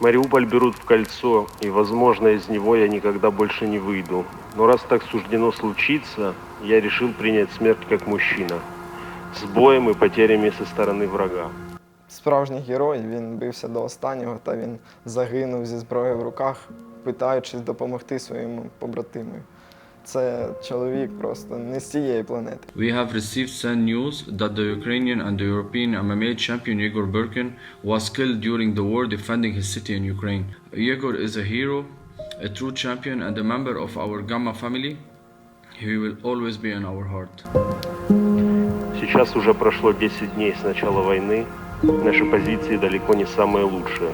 Мариуполь берут в кольцо, и, возможно, из него я никогда больше не выйду. Но раз так суждено случиться, я решил принять смерть как мужчина. З боєм і потерями зі сторони врага. Справжній герой, він бився до останнього та він загинув зі зброєю в руках, питаючись допомогти своїм побратиму. Це чоловік просто не з цієї планети. We have received sad news that the Ukrainian and the European MMA champion Yegor Birkin was killed during the war defending his city in Ukraine. Yegor is a hero, a true champion, and a member of our Gamma family. He will always be in our heart. Сейчас уже прошло 10 дней с начала войны. Наши позиции далеко не самые лучшие.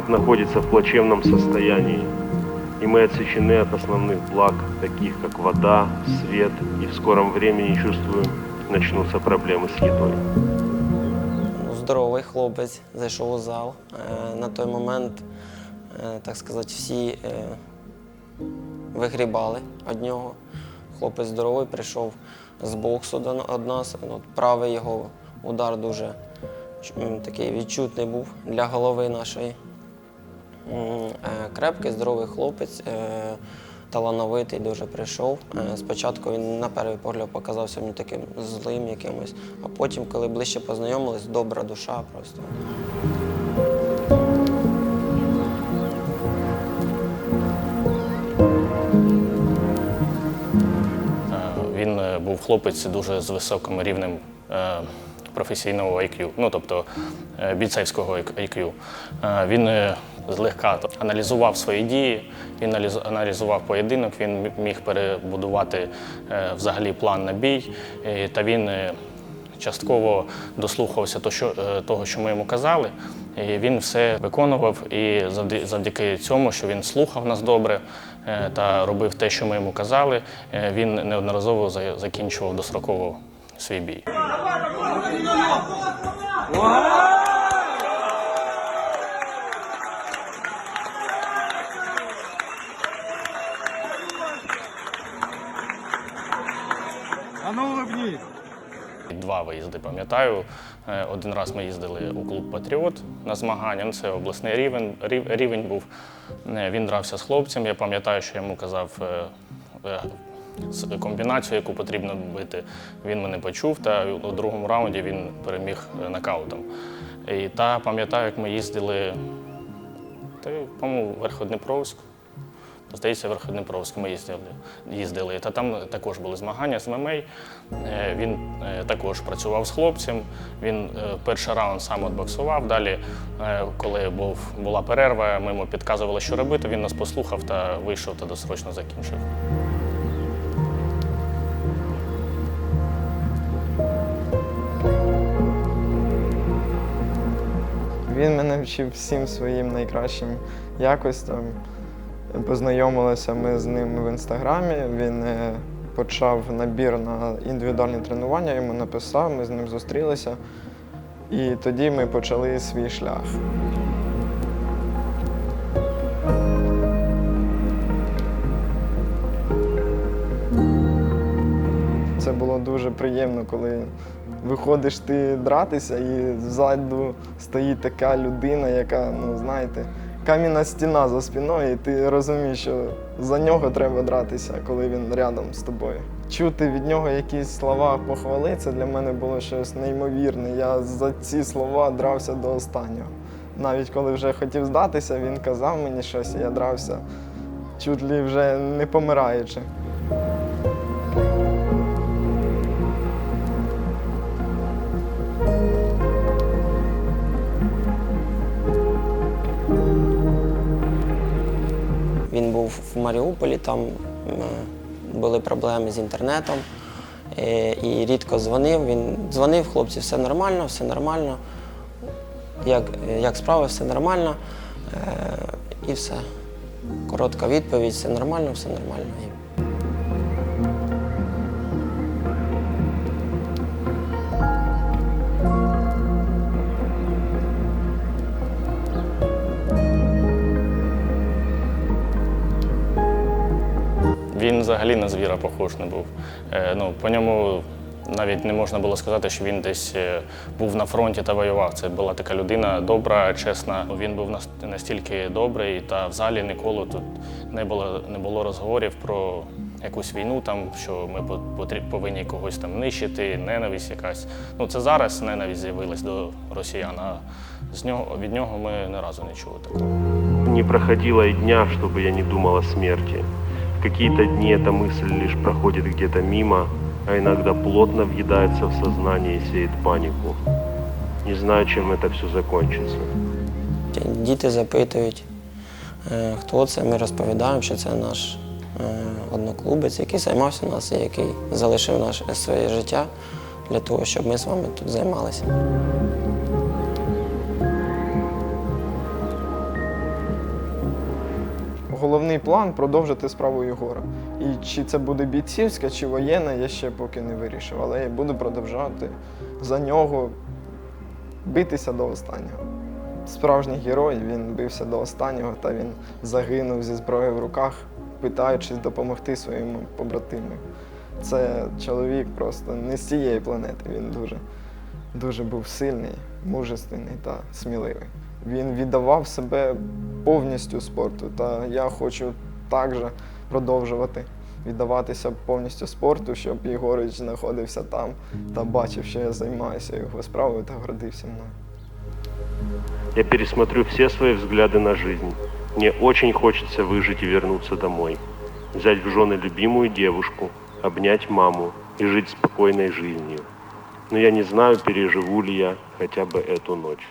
Город находится в плачевном состоянии, и мы отсечены от основных благ, таких как вода, свет, и в скором времени, чувствую, начнутся проблемы с едой. Ну, Здоровий хлопець зайшов у зал. Е, На той момент, е, так сказати, всі е, вигрібали від нього. Хлопець здоровий прийшов з боксу до на- од нас. От правий його удар дуже ч- м, такий відчутний був для голови нашої. Е, Крепкий, здоровий хлопець, е, талановитий дуже прийшов. Е, Спочатку він на перший погляд показався мені таким злим якимось, а потім, коли ближче познайомились, добра душа просто. Він був хлопець дуже з високим рівнем професійного IQ, ну тобто е, бійцевського IQ. Е, Він е, злегка аналізував свої дії, він аналізував поєдинок, він міг перебудувати взагалі план на бій, та він частково дослухався того, що ми йому казали. І він все виконував, і завдяки цьому, що він слухав нас добре та робив те, що ми йому казали, він неодноразово закінчував достроково свій бій. Два виїзди пам'ятаю. Е, Один раз ми їздили у клуб Патріот на змагання. Це обласний рівень, рівень був. Е, Він дрався з хлопцем. Я пам'ятаю, що йому казав е, комбінацію, яку потрібно бити. Він мене почув, та у другому раунді він переміг е, нокаутом. І та пам'ятаю, як ми їздили, по-моєму, Верходнепровськ. Здається, Верходнепровськ ми їздили, їздили. Та там також були змагання з ММА. Е, Він е, також працював з хлопцем. Він перший раунд сам отбоксував. Далі, коли був, була перерва, ми йому підказували, що робити. Він нас послухав та вийшов та досрочно закінчив. Вчив всім своїм найкращим якостям. Познайомилися ми з ним в інстаграмі. Він е, почав набір на індивідуальні тренування, йому написав, ми з ним зустрілися. І тоді ми почали свій шлях. Це було дуже приємно, коли виходиш ти дратися, і ззаду стоїть така людина, яка, ну знаєте, кам'яна стіна за спиною, і ти розумієш, що за нього треба дратися, коли він рядом з тобою. Чути від нього якісь слова похвали, це для мене було щось неймовірне. Я за ці слова дрався до останнього. Навіть коли вже хотів здатися, він казав мені щось, і я дрався чуть ли вже не помираючи. Він був в Маріуполі, там е, були проблеми з інтернетом. е, і рідко дзвонив. Він дзвонив, хлопці, все нормально, все нормально. Як, як справи, все нормально. Е, І все. Коротка відповідь, все нормально, все нормально. Взагалі на звіра похож не був. Е, ну, по ньому навіть не можна було сказати, що він десь е, був на фронті та воював. Це була така людина добра, чесна. Він був настільки добрий, та в залі ніколи тут не було, не було розговорів про якусь війну, там, що ми по- потрі- повинні когось там нищити, ненависть якась. Ну, це зараз ненависть з'явилась до росіян, а з нього, від нього ми ні разу не чули такого. Не проходило и дня, чтобы я не думал о смерти. В какие-то дни эта мысль лишь проходит где-то мимо, а иногда плотно въедается в сознание и сеет панику. Не знаю, чем это все закончится. Діти запитують, е, хто це. Ми розповідаємо, що це наш е, одноклубець, який займався у нас і який залишив наше своє життя для того, щоб ми з вами тут займалися. Головний план продовжити справу Єгора. І чи це буде бійцівська, чи воєнна, я ще поки не вирішив. Але я буду продовжувати за нього битися до останнього. Справжній герой, він бився до останнього, та він загинув зі зброєю в руках, питаючись допомогти своїм побратимам. Це чоловік просто не з цієї планети. Він дуже, дуже був сильний, мужественний та сміливий. Він віддавав себе повністю спорту. Та я хочу також продовжувати віддаватися повністю спорту, щоб Єгорич знаходився там та бачив, що я займаюся його справою та гордився мною. Я пересмотрю все свои взгляды на жизнь. Мне очень хочется выжить и вернуться домой. Взять в жены любимую девушку, обнять маму и жить спокойной жизнью. Но я не знаю, переживу ли я хотя бы эту ночь.